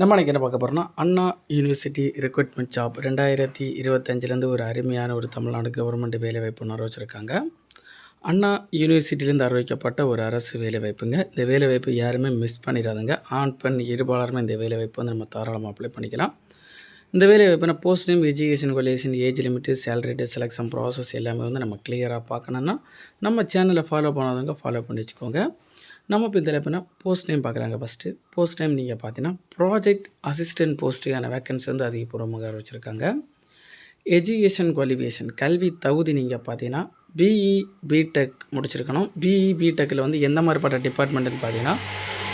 நம்ம என்ன பார்க்க போகிறோம்னா அண்ணா யூனிவர்சிட்டி ரெக்ரூட்மெண்ட் ஜாப் ரெண்டாயிரத்தி இருபத்தஞ்சிலேருந்து ஒரு அருமையான ஒரு தமிழ்நாடு கவர்மெண்ட் வேலைவாய்ப்பு அறிவிச்சிருக்காங்க. அண்ணா யூனிவர்சிட்டிலேருந்து அறிவிக்கப்பட்ட ஒரு அரசு வேலைவாய்ப்புங்க. இந்த வேலைவாய்ப்பு யாருமே மிஸ் பண்ணிடாதுங்க. ஆண் பெண் இருபாலருமே இந்த வேலைவாய்ப்பு வந்து நம்ம தாராளமாக அப்ளை பண்ணிக்கலாம். இந்த வேலைவாய்ப்புனா post name education qualification age limit salary selection process எல்லாமே வந்து நம்ம கிளியராக பார்க்கணுன்னா நம்ம சேனலை ஃபாலோ பண்ணாதவங்க ஃபாலோ பண்ணி வச்சுக்கோங்க. நம்ம இப்போ இதில் எப்படின்னா போஸ்ட் நேம் பார்க்குறாங்க ஃபஸ்ட்டு போஸ்ட் நேம் நீங்கள் பார்த்தீங்கன்னா ப்ராஜெக்ட் அசிஸ்டன்ட் போஸ்ட்டுக்கான வேக்கன்சி வந்து அதிகபூர்வமாக வச்சுருக்காங்க எஜுகேஷன் குவாலிஃபிகேஷன் கல்வி தகுதி நீங்கள் பார்த்தீங்கன்னா பிஇ பிடெக் முடிச்சிருக்கணும். பிஇ பிடெக்கில் வந்து எந்த மாதிரிப்பட்ட டிபார்ட்மெண்ட்டுன்னு பார்த்தீங்கன்னா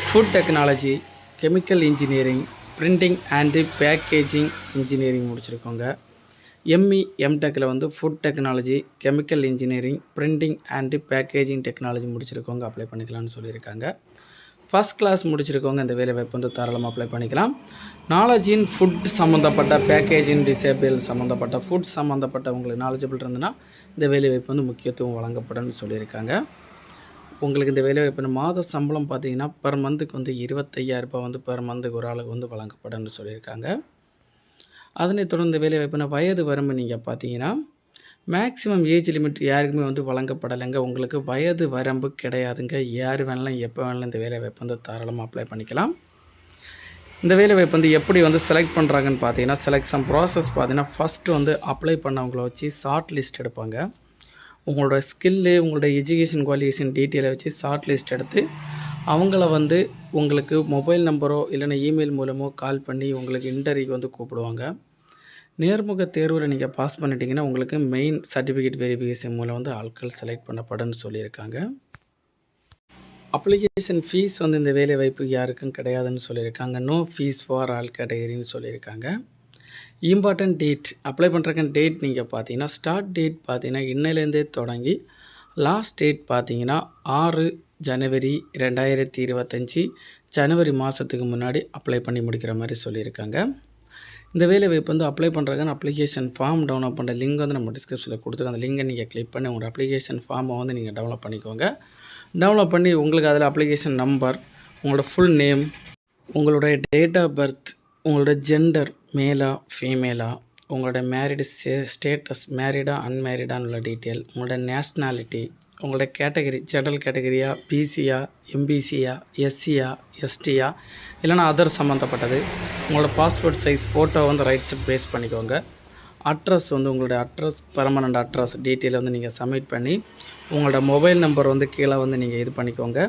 food technology chemical engineering printing and packaging engineering முடிச்சிருக்கோங்க. ME எம்டெக்கில் வந்து food technology chemical engineering printing and packaging technology முடிச்சிருக்கவங்க apply பண்ணிக்கலாம்னு சொல்லியிருக்காங்க. ஃபஸ்ட் கிளாஸ் முடிச்சிருக்கவங்க இந்த வேலை வாய்ப்பு வந்து தாராளமாக அப்ளை பண்ணிக்கலாம். நாலேஜ் இன் ஃபுட் சம்மந்தப்பட்ட பேக்கேஜிங் டிசேபிள் சம்மந்தப்பட்ட ஃபுட் சம்மந்தப்பட்ட உங்களுக்கு நாலேஜபிள் இருந்ததுன்னா இந்த வேலை வாய்ப்பு வந்து முக்கியத்துவம் வழங்கப்படும்னு சொல்லியிருக்காங்க. உங்களுக்கு இந்த வேலை வாய்ப்பு மாத சம்பளம் பார்த்தீங்கன்னா பெர் மந்த்துக்கு வந்து இருபத்தையாயிரரூபா வந்து பெர் மந்த்துக்கு ஒரு ஆளுக்கு வந்து வழங்கப்படும்னு சொல்லியிருக்காங்க. அதனைத் தொடர்ந்து வேலை வாய்ப்புனா வயது வரம்பு நீங்கள் பார்த்தீங்கன்னா மேக்ஸிமம் ஏஜ் லிமிட் யாருக்குமே வந்து வழங்கப்படலைங்க. உங்களுக்கு வயது வரம்பு கிடையாதுங்க. யார் வேணாலும் எப்போ வேணாலும் இந்த வேலை வாய்ப்பு வந்து தாராளமாக அப்ளை பண்ணிக்கலாம். இந்த வேலை வாய்ப்பு வந்து எப்படி வந்து செலக்ட் பண்ணுறாங்கன்னு பார்த்தீங்கன்னா செலெக்ஷன் ப்ராசஸ் பார்த்தீங்கன்னா ஃபஸ்ட்டு வந்து அப்ளை பண்ணவங்கள வச்சு ஷார்ட் லிஸ்ட் எடுப்பாங்க. உங்களோட ஸ்கில்லு உங்களோட எஜுகேஷன் குவாலிஃபிகேஷன் டீட்டெயிலை வச்சு ஷார்ட் லிஸ்ட் எடுத்து அவங்கள வந்து உங்களுக்கு மொபைல் நம்பரோ இல்லைன்னா இமெயில் மூலமோ கால் பண்ணி உங்களுக்கு இன்டர்வியூக்கு வந்து கூப்பிடுவாங்க. நேர்முக தேர்வில் நீங்கள் பாஸ் பண்ணிட்டீங்கன்னா உங்களுக்கு மெயின் சர்டிஃபிகேட் வெரிஃபிகேஷன் மூலம் வந்து ஆட்கள் செலக்ட் பண்ணப்படும்னு சொல்லியிருக்காங்க. அப்ளிகேஷன் ஃபீஸ் வந்து இந்த வேலை வாய்ப்பு யாருக்கும் கிடையாதுன்னு சொல்லியிருக்காங்க. நோ ஃபீஸ் ஃபார் ஆல் கேட்டகரின்னு சொல்லியிருக்காங்க. இம்பார்ட்டன்ட் டேட் அப்ளை பண்ணுறக்கு டேட் நீங்கள் பார்த்தீங்கன்னா ஸ்டார்ட் டேட் பார்த்தீங்கன்னா இன்னிலேருந்தே தொடங்கி லாஸ்ட் டேட் பார்த்தீங்கன்னா ஆறு ஜனவரி ரெண்டாயிரத்தி இருபத்தஞ்சி ஜனவரி மாதத்துக்கு முன்னாடி அப்ளை பண்ணி முடிக்கிற மாதிரி சொல்லியிருக்காங்க. இந்த வேலை வாய்ப்பு வந்து அப்ளை பண்ணுறதுக்கான அப்ளிகேஷன் ஃபார்ம் டவுன்லோட் பண்ணுற லிங்க் வந்து நம்ம டிஸ்கிரிப்ஷனில் கொடுத்துருக்கோம். அந்த லிங்கை நீங்கள் கிளிக் பண்ணி உங்களோட அப்ளிகேஷன் ஃபார்மை வந்து நீங்கள் டவுன்லோட் பண்ணிக்கோங்க. டவுன்லோட் பண்ணி உங்களுக்கு அதில் அப்ளிகேஷன் நம்பர் உங்களோட ஃபுல் நேம் உங்களுடைய டேட் ஆஃப் பர்த் உங்களோட ஜெண்டர் மேலா ஃபீமேலா உங்களோட மேரிடு ஸ்டே ஸ்டேட்டஸ் மேரிடா அன்மேரிடான்னு உள்ள டீட்டெயில் உங்களோட நேஷ்னாலிட்டி உங்களோட கேட்டகரி ஜென்ரல் கேட்டகரியா பிசியா எம்பிசியா எஸ்சியா எஸ்டியா இல்லைனா அதர் சம்மந்தப்பட்டது உங்களோட பாஸ்போர்ட் சைஸ் ஃபோட்டோ வந்து ரைட் சைட் பேஸ் பண்ணிக்கோங்க. அட்ரஸ் வந்து உங்களோட அட்ரஸ் பெர்மனண்ட் அட்ரஸ் டீட்டெயில் வந்து நீங்கள் சப்மிட் பண்ணி உங்களோட மொபைல் நம்பர் வந்து கீழே வந்து நீங்கள் இது பண்ணிக்கோங்க.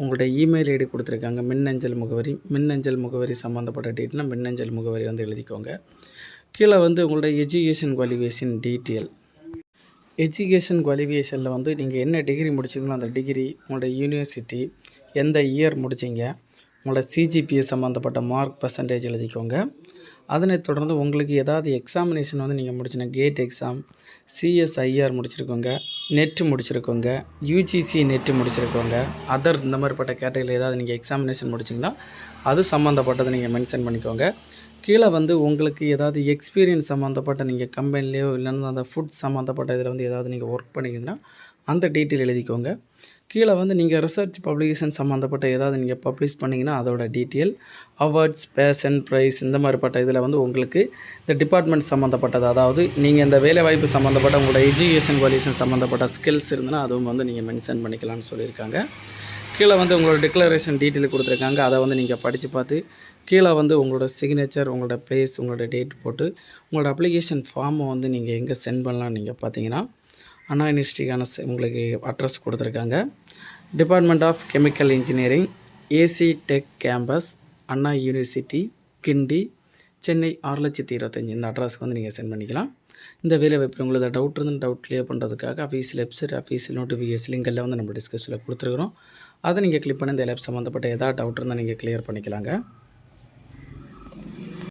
உங்களோட இமெயில் ஐடி கொடுத்துருக்காங்க மின்னஞ்சல் முகவரி மின்னஞ்சல் முகவரி சம்மந்தப்பட்ட டீட்டெயில்னால் மின்னஞ்சல் முகவரி வந்து எழுதிக்கோங்க. கீழே வந்து உங்களோட எஜுகேஷன் குவாலிஃபிகேஷன் டீட்டெயில் எஜுகேஷன் குவாலிஃபிகேஷனில் வந்து நீங்கள் என்ன டிகிரி முடிச்சிங்களோ அந்த டிகிரி உங்களோட யூனிவர்சிட்டி எந்த இயர் முடிச்சிங்க உங்களோட சிஜிபிஏ சம்மந்தப்பட்ட மார்க் பர்சன்டேஜ் எழுதிக்கோங்க. அதனை தொடர்ந்து உங்களுக்கு ஏதாவது எக்ஸாமினேஷன் வந்து நீங்கள் முடிச்சினா கேட் எக்ஸாம் சிஎஸ்ஐஆர் முடிச்சிருக்கோங்க நெட்டு முடிச்சிருக்கோங்க யூஜிசி நெட்டு முடிச்சிருக்கோங்க அதர் இந்த மாதிரிப்பட்ட கேட்டகரியில் ஏதாவது நீங்கள் எக்ஸாமினேஷன் முடிச்சிங்கன்னா அது சம்மந்தப்பட்டதை நீங்கள் மென்ஷன் பண்ணிக்கோங்க. கீழே வந்து உங்களுக்கு ஏதாவது எக்ஸ்பீரியன்ஸ் சம்மந்தப்பட்ட நீங்கள் கம்பெனிலேயோ இல்லைன்னா அந்த ஃபுட் சம்மந்தப்பட்ட இதில் வந்து ஏதாவது நீங்கள் ஒர்க் பண்ணிங்கன்னா அந்த டீட்டெயில் எழுதிக்கோங்க. கீழே வந்து நீங்கள் ரிசர்ச் பப்ளிகேஷன் சம்மந்தப்பட்ட ஏதாவது நீங்கள் பப்ளிஷ் பண்ணிங்கன்னா அதோட டீட்டெயில் அவார்ட்ஸ் பேஷன் ப்ரைஸ் இந்த மாதிரிப்பட்ட இதில் வந்து உங்களுக்கு இந்த டிபார்ட்மெண்ட் சம்மந்தப்பட்டது. அதாவது நீங்கள் இந்த வேலைவாய்ப்பு சம்மந்தப்பட்ட உங்களோட எஜுகேஷன் குவாலிஃபிகேஷன் சம்மந்தப்பட்ட ஸ்கில்ஸ் இருந்ததுன்னா அதுவும் வந்து நீங்கள் மென்ஷன் பண்ணிக்கலாம்னு சொல்லியிருக்காங்க. கீழே வந்து உங்களோட டிக்ளரேஷன் டீட்டெயில் கொடுத்துருக்காங்க. அதை வந்து நீங்கள் படித்து பார்த்து கீழே வந்து உங்களோட சிக்னேச்சர் உங்களோட ப்ளேஸ் உங்களோட டேட் போட்டு உங்களோட அப்ளிகேஷன் ஃபார்மை வந்து நீங்கள் எங்கே சென்ட் பண்ணலாம் நீங்கள் பார்த்தீங்கன்னா அண்ணா யூனிவர்சிட்டிக்கான உங்களுக்கு அட்ரஸ் கொடுத்துருக்காங்க. Department of chemical engineering AC tech campus Anna university Guindy Chennai ஆறு லட்சத்தி இருபத்தஞ்சி. இந்த அட்ரஸ்க்கு வந்து நீங்கள் சென்ட் பண்ணிக்கலாம். இந்த வேலை வாய்ப்பு உங்களுக்கு டவுட் இருந்து டவுட் கிளியர் பண்ணுறதுக்காக அஃபீஸில் வெப்சைட் அஃபீஸில் நோட்டிஃபிகேஷன் லிங்க் எல்லாம் வந்து நம்ம டிஸ்கஷனில் கொடுத்துருக்குறோம். அதை நீங்கள் கிளிக் பண்ணி இந்த லேப் சம்மந்தப்பட்ட ஏதாவது டவுட் இருந்தால் நீங்கள் கிளியர் பண்ணிக்கலாங்க.